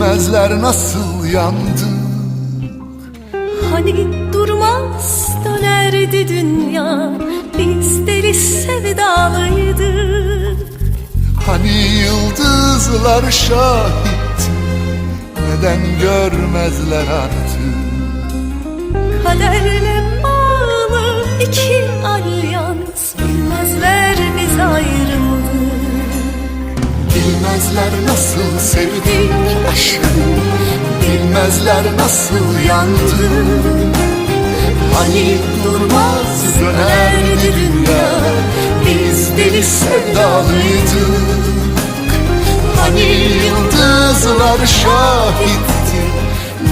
Bilmezler nasıl yandık Hani durmaz dönerdi dünya? Biz deli sevdalıydık Hani yıldızlar şahit Neden görmezler artık? Kaderle Bilmezler nasıl sevdik aşkım Bilmezler nasıl yandık Hani durmaz dönerdi dünya Biz deli sevdalıydık Hani yıldızlar şahitti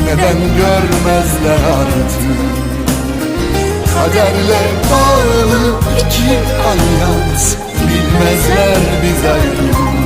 Neden görmezler artık? Kaderle bağlı iki alyans Bilmezler biz ayrıldık